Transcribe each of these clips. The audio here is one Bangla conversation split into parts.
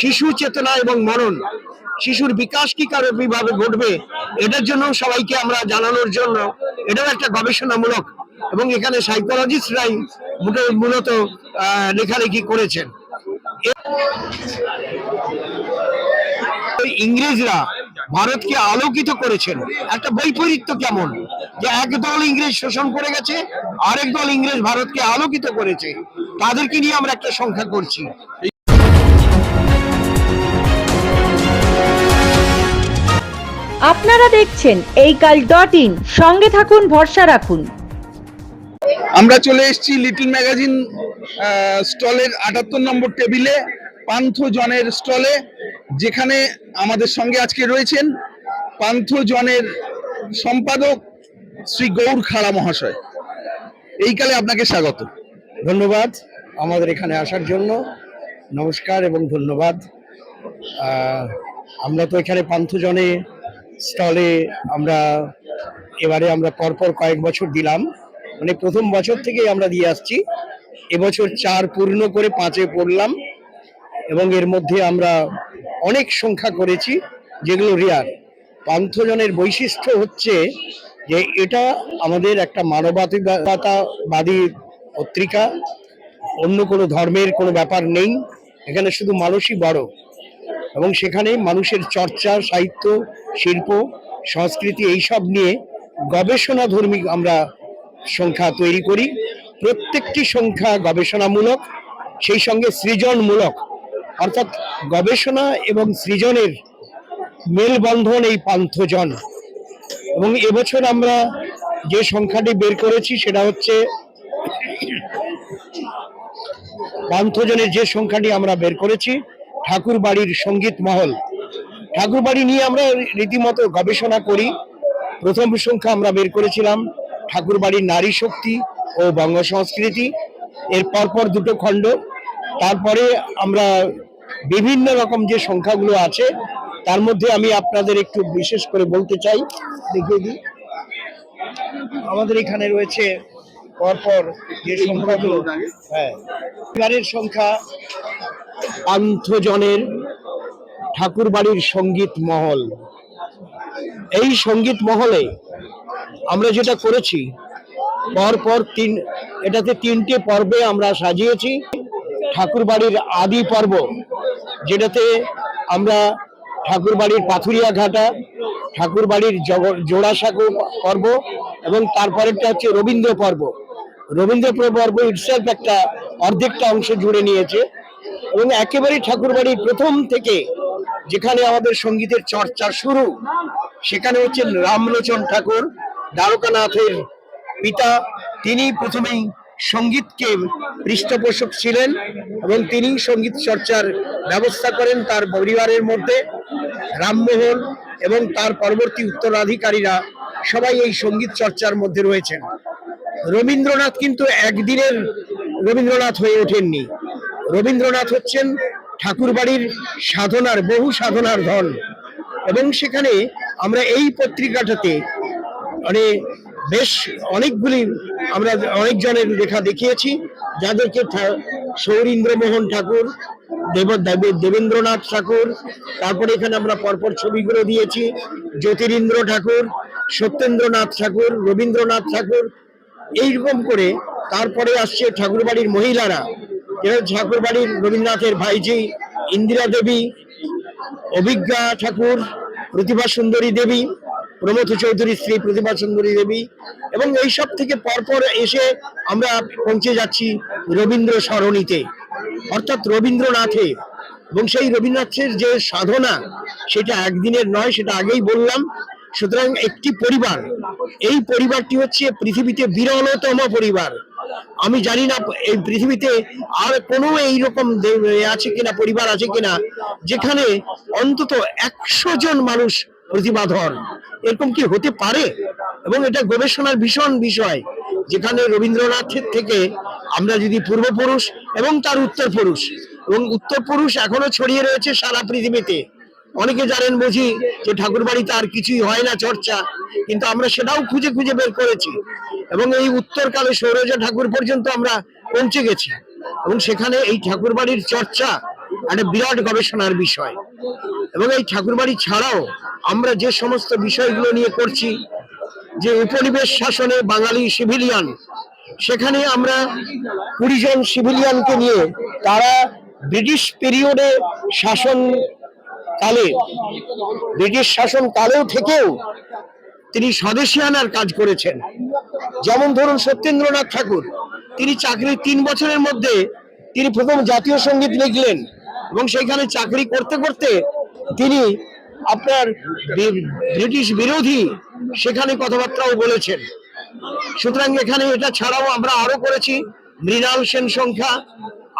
শিশু চেতনা এবং মনন শিশুর বিকাশ কি কীভাবে ঘটবে, এটার জন্য সবাইকে আমরা জানানোর জন্য এটাও একটা গবেষণামূলক এবং এখানে সাইকোলজিস্টরাই মূলত লেখালেখি করেছেন। ইংরেজরা ভারতকে আলোকিত করেছেন। একটা বৈপরীত্য কেমন? যে এক দল ইংরেজ শোষণ করে গেছে, আরেক দল ইংরেজ ভারতকে আলোকিত করেছে। তাদেরকে নিয়ে আমরা একটা সংখ্যা করছি। আপনারা দেখছেন এই কাল ডট ইন। সঙ্গে থাকুন ভরসা রাখুন। আমরা চলে এসেছি লিটল ম্যাগাজিন স্টলের আটাত্তর নম্বর টেবিলে পান্থজনের স্টলে যেখানে আমাদের সঙ্গে আজকে রয়েছেন পান্থজনের সম্পাদক শ্রী গৌর খাড়া মহাশয়। এই কালে আপনাকে স্বাগত। ধন্যবাদ আমাদের এখানে আসার জন্য। নমস্কার এবং ধন্যবাদ। আমরা তো এখানে পান্থজনে স্টলে আমরা এবারে আমরা পরপর কয়েক বছর দিলাম। মানে প্রথম বছর থেকেই আমরা দিয়ে আসছি। এবছর চার পূর্ণ করে পাঁচে পড়লাম এবং এর মধ্যে আমরা অনেক সংখ্যা করেছি, যেগুলো রিয়ার পান্থজনের বৈশিষ্ট্য হচ্ছে যে এটা আমাদের একটা মানবতাবাদী পত্রিকা। অন্য কোনো ধর্মের কোনো ব্যাপার নেই। এখানে শুধু মানুষই বড়। এবং সেখানে মানুষের চর্চা, সাহিত্য, শিল্প, সংস্কৃতি এইসব নিয়ে গবেষণাধর্মী আমরা সংখ্যা তৈরি করি। প্রত্যেকটি সংখ্যা গবেষণামূলক, সেই সঙ্গে সৃজনমূলক। অর্থাৎ গবেষণা এবং সৃজনের মেলবন্ধন এই পান্থজন। এবং এবছর আমরা যে সংখ্যাটি বের করেছি সেটা হচ্ছে পান্থজনের যে সংখ্যাটি আমরা বের করেছি ঠাকুর বাড়ির সংগীত মহল। ঠাকুর বাড়ি নিয়ে আমরা রীতিমতো গবেষণা করি। প্রথম সংখ্যা আমরা বের করেছিলাম ঠাকুর বাড়ির নারী শক্তি ও বঙ্গ সংস্কৃতি। এর পরপর দুটো খণ্ড। তারপরে আমরা বিভিন্ন রকম যে সংখ্যাগুলো আছে, তার মধ্যে আমি আপনাদের একটু বিশেষ করে বলতে চাই। দেখিয়ে দিই। আমাদের এখানে রয়েছে পরপর যে সংখ্যাগুলো হ্যাঁ সংখ্যা পান্থজনের ঠাকুর বাড়ির সংগীত মহল। এই সংগীত মহলে আমরা যেটা করেছি, পরপর তিন, এটাতে তিনটে পর্বে আমরা সাজিয়েছি। ঠাকুর বাড়ির আদি পর্ব, যেটাতে আমরা ঠাকুর বাড়ির পাথুরিয়া ঘাটা বাড়ির জোড়াসাঁকো পর্ব এবং তারপরেরটা হচ্ছে রবীন্দ্র পর্ব। রবীন্দ্র পর্ব ইটসেলফ একটা অর্ধেকটা অংশ জুড়ে নিয়েছে। এবং একেবারে ঠাকুর বাড়ির প্রথম থেকে যেখানে আমাদের সঙ্গীতের চর্চা শুরু, সেখানে হচ্ছেন রামলোচন ঠাকুর, দ্বারকানাথের পিতা। তিনি প্রথমেই সঙ্গীতকে পৃষ্ঠপোষক ছিলেন এবং তিনি সংগীত চর্চার ব্যবস্থা করেন তার পরিবারের মধ্যে, রামমোহন এবং তার পরবর্তী উত্তরাধিকারীরা সবাই এই সংগীত চর্চার মধ্যে রয়েছেন। রবীন্দ্রনাথ কিন্তু একদিনের রবীন্দ্রনাথ হয়ে ওঠেননি। রবীন্দ্রনাথ হচ্ছেন ঠাকুরবাড়ির সাধনার, বহু সাধনার ধন। এবং সেখানে আমরা এই পত্রিকাটাতে মানে বেশ অনেকগুলি আমরা অনেকজনের লেখা দেখিয়েছি, যাদেরকে সৌরীন্দ্রমোহন ঠাকুর দেব- দেবেন্দ্রনাথ ঠাকুর, তারপরে এখানে আমরা পরপর ছবিগুলো দিয়েছি, জ্যোতিরিন্দ্র ঠাকুর, সত্যেন্দ্রনাথ ঠাকুর, রবীন্দ্রনাথ ঠাকুর, এইরকম করে তারপরে আসছে ঠাকুরবাড়ির মহিলারা। এরা ঠাকুরবাড়ির রবীন্দ্রনাথের ভাইজি ইন্দিরা দেবী, অভিজ্ঞা ঠাকুর, প্রতিভা সুন্দরী দেবী প্রমথ চৌধুরীর স্ত্রী প্রতিভা সুন্দরী দেবী এবং এই সব থেকে পরপর এসে আমরা পৌঁছে যাচ্ছি রবীন্দ্র সরণিতে। অর্থাৎ রবীন্দ্রনাথে। এবং সেই রবীন্দ্রনাথের যে সাধনা, সেটা একদিনের নয়, সেটা আগেই বললাম। সুতরাং একটি পরিবার। এই পরিবারটি হচ্ছে পৃথিবীতে বিরলতম পরিবার। আমি জানি না এই পৃথিবীতে আর কোনো এইরকম আছে কিনা, পরিবার আছে কিনা, যেখানে অন্তত একশো জন মানুষ প্রতিভাধর। এরকম কি হতে পারে? এবং এটা গবেষণার ভীষণ বিষয়, যেখানে রবীন্দ্রনাথের থেকে আমরা যদি পূর্বপুরুষ এবং তার উত্তর পুরুষ এবং উত্তর পুরুষ এখনও ছড়িয়ে রয়েছে সারা পৃথিবীতে। অনেকে জানেন বুঝি যে ঠাকুর বাড়িতে আর কিছুই হয় না চর্চা, কিন্তু আমরা সেটাও খুঁজে খুঁজে বের করেছি। এবং এই উত্তরকালে সৌরজা ঠাকুর পর্যন্ত আমরা পৌঁছে গেছি। এবং সেখানে এই ঠাকুর বাড়ির চর্চা একটা বিরাট গবেষণার বিষয়। এবং এই ঠাকুরবাড়ি ছাড়াও আমরা যে সমস্ত বিষয়গুলো নিয়ে করছি, যে উপনিবেশ শাসনে বাঙালি সিভিলিয়ান, সেখানে আমরা কুড়ি জন সিভিলিয়ানকে নিয়ে তারা ব্রিটিশ পিরিয়ডে শাসন কালে, ব্রিটিশ শাসন কালেও থেকেও তিনি স্বদেশী আনার কাজ করেছেন। যেমন ধরুন সত্যেন্দ্রনাথ ঠাকুর, তিনি চাকরির তিন বছরের মধ্যে তিনি প্রথম জাতীয় সংগীত লিখলেন এবং সেখানে চাকরি করতে করতে তিনি আপনার ব্রিটিশ বিরোধী সেখানে কথাবার্তাও বলেছেন। সুতরাং এখানে এটা ছাড়াও আমরা আরও করেছি, মৃণাল সেন সংখ্যা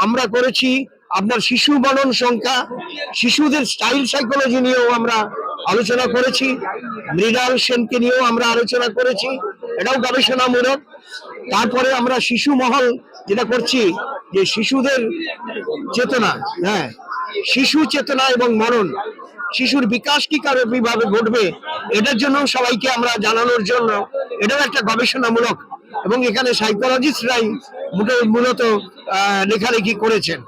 আমরা করেছি আপনার শিশু বনন সংখ্যা, শিশুদের স্টাইল সাইকোলজি নিয়েও আমরা আলোচনা করেছি, মৃণাল সেনকে নিয়েও আমরা আলোচনা করেছি, এটাও গবেষণামূলক। তারপরে আমরা শিশু মহল যেটা করছি, যে শিশুদের চেতনা হ্যাঁ শিশু চেতনা এবং মরণ শিশুর বিকাশ কি কীভাবে ঘটবে, এটার জন্য সবাইকে আমরা জানানোর জন্য এটাও একটা গবেষণামূলক এবং এখানে সাইকোলজিস্টরাই মূলত লেখালেখি করেছেন।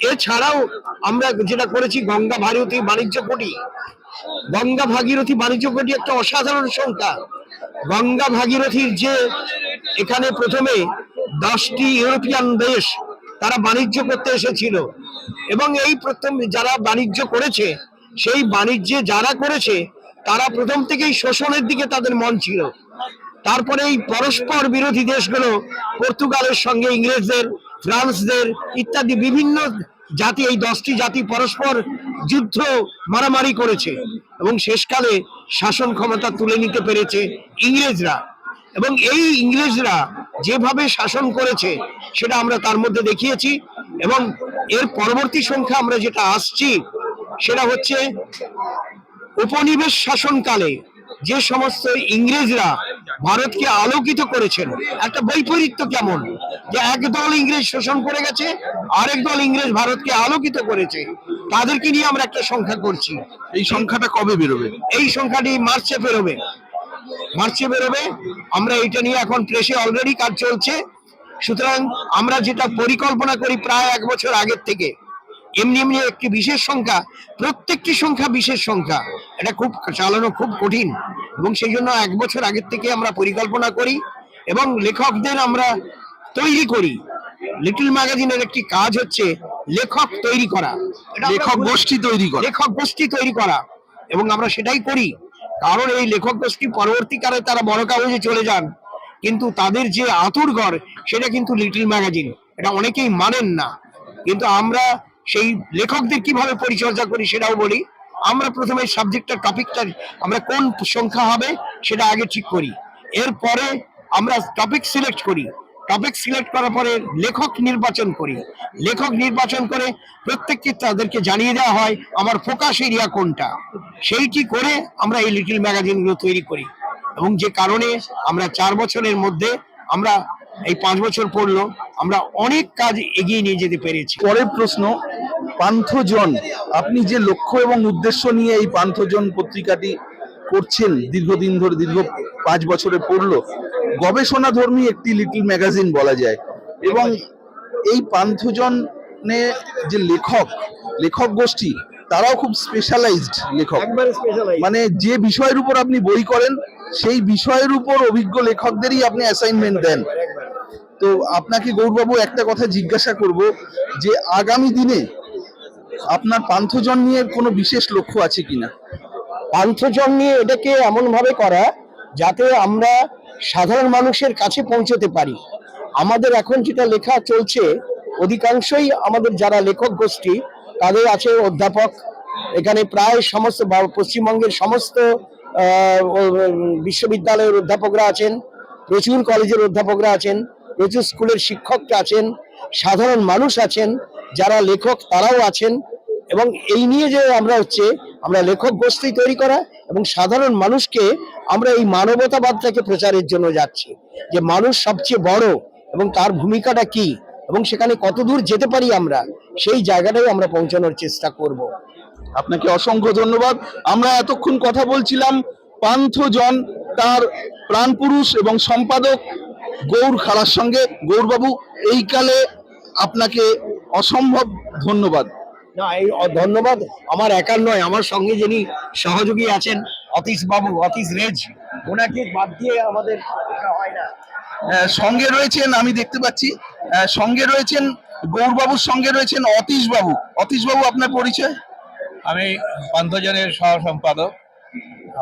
এছাড়াও আমরা যেটা করেছি, গঙ্গা ভারতী বাণিজ্য কোটি। গঙ্গা ভাগীরথী বাণিজ্য কোটি একটা অসাধারণ সংখ্যা। গঙ্গা ভাগীরথীর যে এখানে প্রথমে দশটি ইউরোপিয়ান দেশ তারা বাণিজ্য করতে এসেছিল। এবং এই প্রথম যারা বাণিজ্য করেছে, সেই বাণিজ্যে যারা করেছে, তারা প্রথম থেকেই শোষণের দিকে তাদের মন ছিল। তারপরে এই পরস্পর বিরোধী দেশগুলো, পর্তুগালের সঙ্গে ইংরেজদের ফ্রান্সদের ইত্যাদি বিভিন্ন জাতি, এই দশটি জাতি পরস্পর যুদ্ধ মারামারি করেছে এবং শেষকালে শাসন ক্ষমতা তুলে নিতে পেরেছে ইংরেজরা। এবং এই ইংরেজরা যেভাবে শাসন করেছে সেটা আমরা তার মধ্যে দেখিয়েছি এবং এর পরবর্তী সংখ্যা আমরা যেটা আসছি সেটা হচ্ছে উপনিবেশ শাসনকালে যে সমস্ত ইংরেজরা ভারতকে আলোকিত করেছেন। একটা বৈপরীত্য কেমন? যে একদল ইংরেজ শোষণ করে গেছে আরেক দল ইংরেজ ভারতকে আলোকিত করেছে। তাদেরকে নিয়ে আমরা একটা সংখ্যা করছি। এই সংখ্যাটা কবে বেরোবে? এই সংখ্যাটি মার্চে বেরোবে। মার্চে বেরোবে আমরা এটা নিয়ে এখন প্রেসে অলরেডি কাজ চলছে। সুতরাং আমরা যেটা পরিকল্পনা করি প্রায় এক বছর আগের থেকে এমনি এমনি একটি বিশেষ সংখ্যা প্রত্যেকটি সংখ্যা বিশেষ সংখ্যা। এটা খুব চালানো খুব কঠিন। এবং সেই জন্য এক বছর আগের থেকে আমরা পরিকল্পনা করি এবং লেখকদের আমরা তৈরি করি। লিটল ম্যাগাজিনের একটি কাজ হচ্ছে লেখক তৈরি করা। লেখক গোষ্ঠী তৈরি করা। লেখক গোষ্ঠী তৈরি করা। এবং আমরা সেটাই করি। কারণ এই লেখক গোষ্ঠী পরবর্তীকালে তারা বড় কাগজে চলে যান। কিন্তু তাদের যে আতুর ঘর সেটা কিন্তু লিটল ম্যাগাজিন এটা অনেকেই মানেন না। কিন্তু আমরা সেই লেখকদের কীভাবে পরিচর্যা করি সেটাও বলি। আমরা প্রথমে সাবজেক্টটা টপিকটা আমরা কোন সংখ্যা হবে সেটা আগে ঠিক করি। এরপরে আমরা টপিক সিলেক্ট করি। টপিক সিলেক্ট করার পরে লেখক নির্বাচন করি। লেখক নির্বাচন করে প্রত্যেককে তাদেরকে জানিয়ে দেওয়া হয়, আমার ফোকাস এরিয়া কোনটা? সেইটি করে আমরা এই লিটিল ম্যাগাজিনগুলো তৈরি করি। এবং যে কারণে আমরা চার বছরের মধ্যে আমরা এই পাঁচ বছর পড়ল আমরা অনেক কাজ এগিয়ে নিয়ে যেতে পেরেছি। পরের প্রশ্ন পান্থজন আপনি যে লক্ষ্য এবং উদ্দেশ্য নিয়ে এই পান্থজন পত্রিকাটি করছেন দীর্ঘদিন ধরে দীর্ঘ পাঁচ বছরে পড়ল গবেষণা ধর্মী একটি লিটল ম্যাগাজিন বলা যায়। এবং এই পান্থজনে যে লেখক লেখক গোষ্ঠী তারাও খুব স্পেশালাইজড লেখক। মানে যে বিষয়ের উপর আপনি বই করেন সেই বিষয়ের উপর অভিজ্ঞ লেখকদেরই আপনি অ্যাসাইনমেন্ট দেন। তো আপনাকে গৌরবাবু একটা কথা জিজ্ঞাসা করব যে আগামী দিনে আপনার পান্থজন নিয়ে কোনো বিশেষ লক্ষ্য আছে কিনা? পান্থজন নিয়ে এটাকে এমনভাবে করা যাতে আমরা সাধারণ মানুষের কাছে পৌঁছতে পারি। আমাদের এখন যেটা লেখা চলছে, অধিকাংশই আমাদের যারা লেখক গোষ্ঠী, তাদের আছে অধ্যাপক। এখানে প্রায় সমস্ত পশ্চিমবঙ্গের সমস্ত বিশ্ববিদ্যালয়ের অধ্যাপকরা আছেন, প্রচুর কলেজের অধ্যাপকরা আছেন। প্রচুর স্কুলের শিক্ষকরা আছেন, সাধারণ মানুষ আছেন, যারা লেখক তারাও আছেন এবং এই নিয়ে যে আমরা হচ্ছে, আমরা লেখক গোষ্ঠী তৈরি করা এবং সাধারণ মানুষকে আমরা এই মানবতাবাদটাকে প্রচারের জন্য যাচ্ছি। যে মানুষ সবচেয়ে বড় এবং তার ভূমিকাটা কি এবং সেখানে কত দূর যেতে পারি আমরা, সেই জায়গাটাই আমরা পৌঁছানোর চেষ্টা করব। আপনাকে অসংখ্য ধন্যবাদ। আমরা এতক্ষণ কথা বলছিলাম পান্থজন, তার প্রাণপুরুষ এবং সম্পাদক গৌর খালার সঙ্গে। গৌরবাবু এই কালে আপনাকে অসম্ভব ধন্যবাদ। না এই ধন্যবাদ আমার একার নয় আমার সঙ্গে যিনি সহযোগী আছেন অতীশ বাবু অতীশ রেজ ওনাকে বাদ দিয়ে আমাদের হয় না। সঙ্গে রয়েছেন আমি দেখতে পাচ্ছি সঙ্গে রয়েছেন গৌরবাবুর সঙ্গে রয়েছেন অতীশ বাবু। অতীশ বাবু আপনার পরিচয়? আমি পান্থজনের সহ সম্পাদক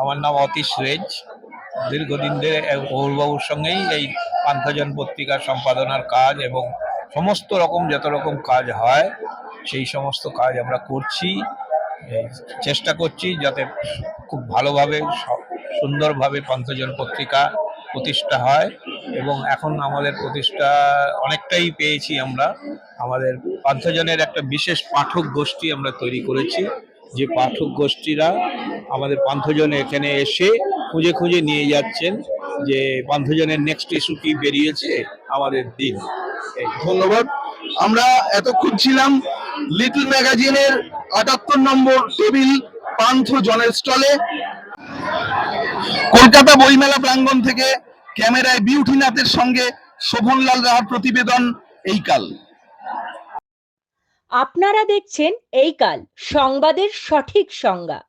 আমার নাম অতীশ রেজ। দীর্ঘদিন ধরে গৌরবাবুর সঙ্গেই এই পান্থজন পত্রিকার সম্পাদনার কাজ এবং সমস্ত রকম যত রকম কাজ হয়, সেই সমস্ত কাজ আমরা করছি। চেষ্টা করছি যাতে খুব ভালোভাবে সুন্দরভাবে পান্থজন পত্রিকা প্রতিষ্ঠা হয় এবং এখন আমাদের প্রতিষ্ঠা অনেকটাই পেয়েছি আমরা। আমাদের পান্থজনের একটা বিশেষ পাঠক গোষ্ঠী আমরা তৈরি করেছি। যে পাঠক গোষ্ঠীরা আমাদের পান্থজনে এখানে এসে খুঁজে খুঁজে নিয়ে যাচ্ছেন যে পান্থজনের নেক্সট ইস্যু কি বেরিয়েছে আমাদের দিন। ধন্যবাদ। আমরা এতক্ষণ ছিলাম লিটল ম্যাগাজিনের আটাত্তর নম্বর টেবিল পান্থ জনের স্টলে। কলকাতা বইমেলা প্রাঙ্গণ থেকে ক্যামেরায় বিউটিনাথের সঙ্গে শোভনলাল রাহার প্রতিবেদন এই কাল। আপনারা দেখছেন এই কাল, সংবাদের সঠিক সংজ্ঞা।